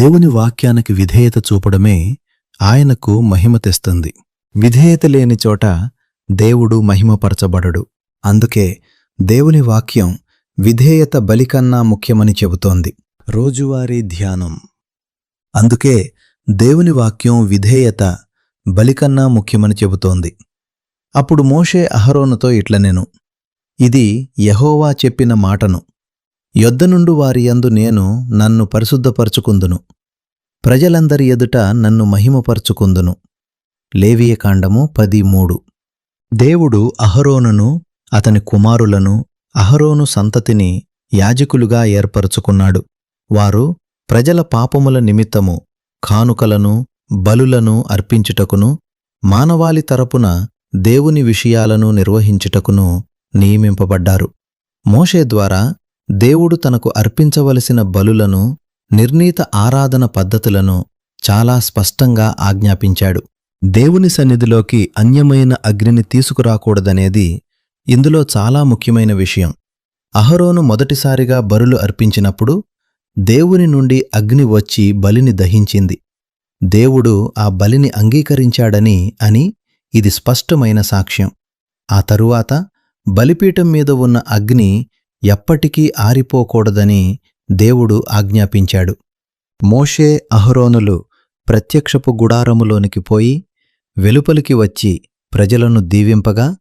దేవుని వాక్యానికి విధేయత చూపడమే ఆయనకు మహిమ తెస్తుంది. విధేయత లేని చోట దేవుడు మహిమపరచబడడు. అందుకే దేవుని వాక్యం విధేయత బలికన్నా ముఖ్యమని చెబుతోంది. రోజువారీ ధ్యానం. అందుకే దేవుని వాక్యం విధేయత బలికన్నా ముఖ్యమని చెబుతోంది. అప్పుడు మోషే అహరోనుతో ఇట్లనెను. ఇది యహోవా చెప్పిన మాటను. యొద్దనుండు వారి యందు నేను నన్ను పరిశుద్ధపరచుకుందును. ప్రజలందరి ఎదుట నన్ను మహిమపరచుకుందును. లేవియకాండము పది మూడు దేవుడు అహరోనును అతని కుమారులను అహరోను సంతతిని యాజకులుగా ఏర్పరచుకున్నాడు. వారు ప్రజల పాపముల నిమిత్తము కానుకలను బలులను అర్పించుటకును మానవాళి తరపున దేవుని విషయాలను నిర్వహించుటకును నియమింపబడ్డారు. మోషే ద్వారా దేవుడు తనకు అర్పించవలసిన బలులను నిర్ణీత ఆరాధన పద్ధతులను చాలా స్పష్టంగా ఆజ్ఞాపించాడు. దేవుని సన్నిధిలోకి అన్యమైన అగ్నిని తీసుకురాకూడదనేది ఇందులో చాలా ముఖ్యమైన విషయం. అహరోను మొదటిసారిగా బరులు అర్పించినప్పుడు దేవుని నుండి అగ్ని వచ్చి బలిని దహించింది. దేవుడు ఆ బలిని అంగీకరించాడని అని ఇది స్పష్టమైన సాక్ష్యం. ఆ తరువాత బలిపీఠం మీద ఉన్న అగ్ని ఎప్పటికీ ఆరిపోకూడదని దేవుడు ఆజ్ఞాపించాడు. మోషే అహరోనులు ప్రత్యక్షపు గుడారములోనికి పోయి వెలుపలికి వచ్చి ప్రజలను దీవింపగా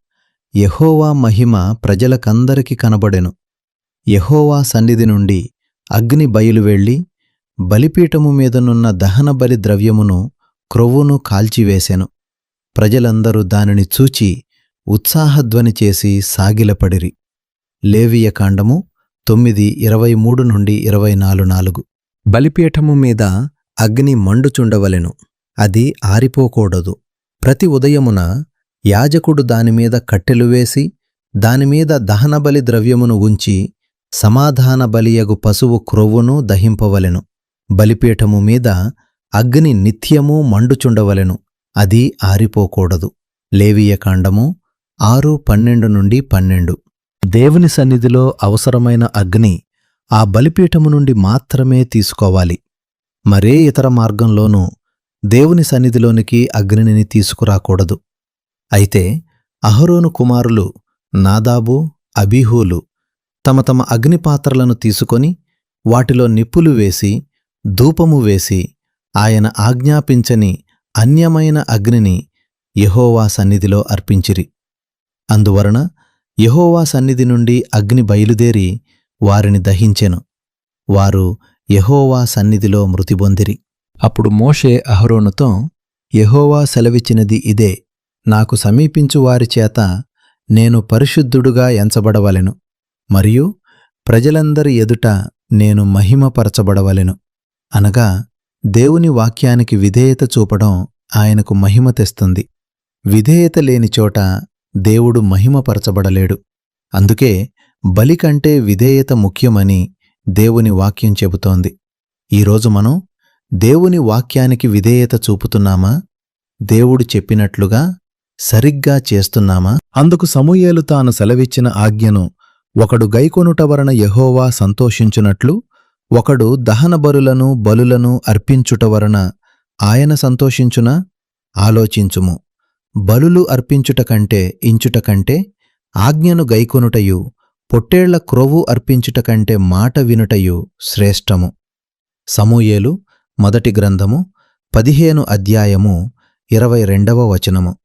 యహోవా మహిమ ప్రజలకందరికి కనబడెను. యహోవా సన్నిధి నుండి అగ్ని బయలు వెళ్ళి బలిపీఠము మీదనున్న దహన బలి ద్రవ్యమును క్రొవ్వును కాల్చివేశెను ప్రజలందరూ దానిని చూచి ఉత్సాహధ్వని చేసి సాగిలపడిరి. లేవియకాండము తొమ్మిది ఇరవై మూడు నుండి ఇరవై నాలు నాలుగు. బలిపీఠము మీద అగ్ని మండుచుండవలెను. అది ఆరిపోకూడదు. ప్రతి ఉదయమున యాజకుడు దానిమీద కట్టెలు వేసి దానిమీద దహనబలి ద్రవ్యమును ఉంచి సమాధాన బలియగు పశువు క్రొవ్వును దహింపవలెను. బలిపీఠము మీద అగ్ని నిత్యమూ మండుచుండవలెను. అది ఆరిపోకూడదు. లేవీయకాండము ఆరు పన్నెండు నుండి పన్నెండు. దేవుని సన్నిధిలో అవసరమైన అగ్ని ఆ బలిపీఠము నుండి మాత్రమే తీసుకోవాలి. మరే ఇతర మార్గంలోనూ దేవుని సన్నిధిలోనికి అగ్నిని తీసుకురాకూడదు. అయితే అహరోను కుమారులు నాదాబు అబీహూలు తమ తమ అగ్నిపాత్రలను తీసుకొని వాటిలో నిప్పులు వేసి ధూపము వేసి ఆయన ఆజ్ఞాపించని అన్యమైన అగ్నిని యెహోవా సన్నిధిలో అర్పించిరి. అందువలన యహోవా సన్నిధి నుండి అగ్ని బయలుదేరి వారిని దహించెను. వారు యహోవా సన్నిధిలో మృతిబొందిరి అప్పుడు మోషే అహరోనుతో యహోవా సెలవిచ్చినది ఇదే. నాకు సమీపించు వారి చేత నేను పరిశుద్ధుడుగా ఎంచబడవలెను. మరియు ప్రజలందరి ఎదుట నేను మహిమపరచబడవలెను. అనగా దేవుని వాక్యానికి విధేయత చూపడం ఆయనకు మహిమ తెస్తుంది. విధేయత లేని చోట దేవుడు మహిమపరచబడలేడు. అందుకే బలి కంటే విధేయత ముఖ్యమని దేవుని వాక్యం చెబుతోంది. ఈరోజు మనం దేవుని వాక్యానికి విధేయత చూపుతున్నామా? దేవుడు చెప్పినట్లుగా సరిగ్గా చేస్తున్నామా? అందుకు సమూయేలు తాను సెలవిచ్చిన ఆజ్ఞను ఒకడు గైకొనుట వలన యహోవా సంతోషించునట్లు ఒకడు దహన బలులను బలులను అర్పించుట వలన ఆయన సంతోషించునా? ఆలోచించుము. బలులు అర్పించుట కంటే ఇంచుట కంటే ఆజ్ఞను గైకొనుటయు పొట్టేళ్ళ క్రొవ్వు అర్పించుట కంటే మాట వినుటయు శ్రేష్టము. సమూయేలు మొదటి గ్రంథము పదిహేను అధ్యాయము ఇరవై రెండవ వచనము.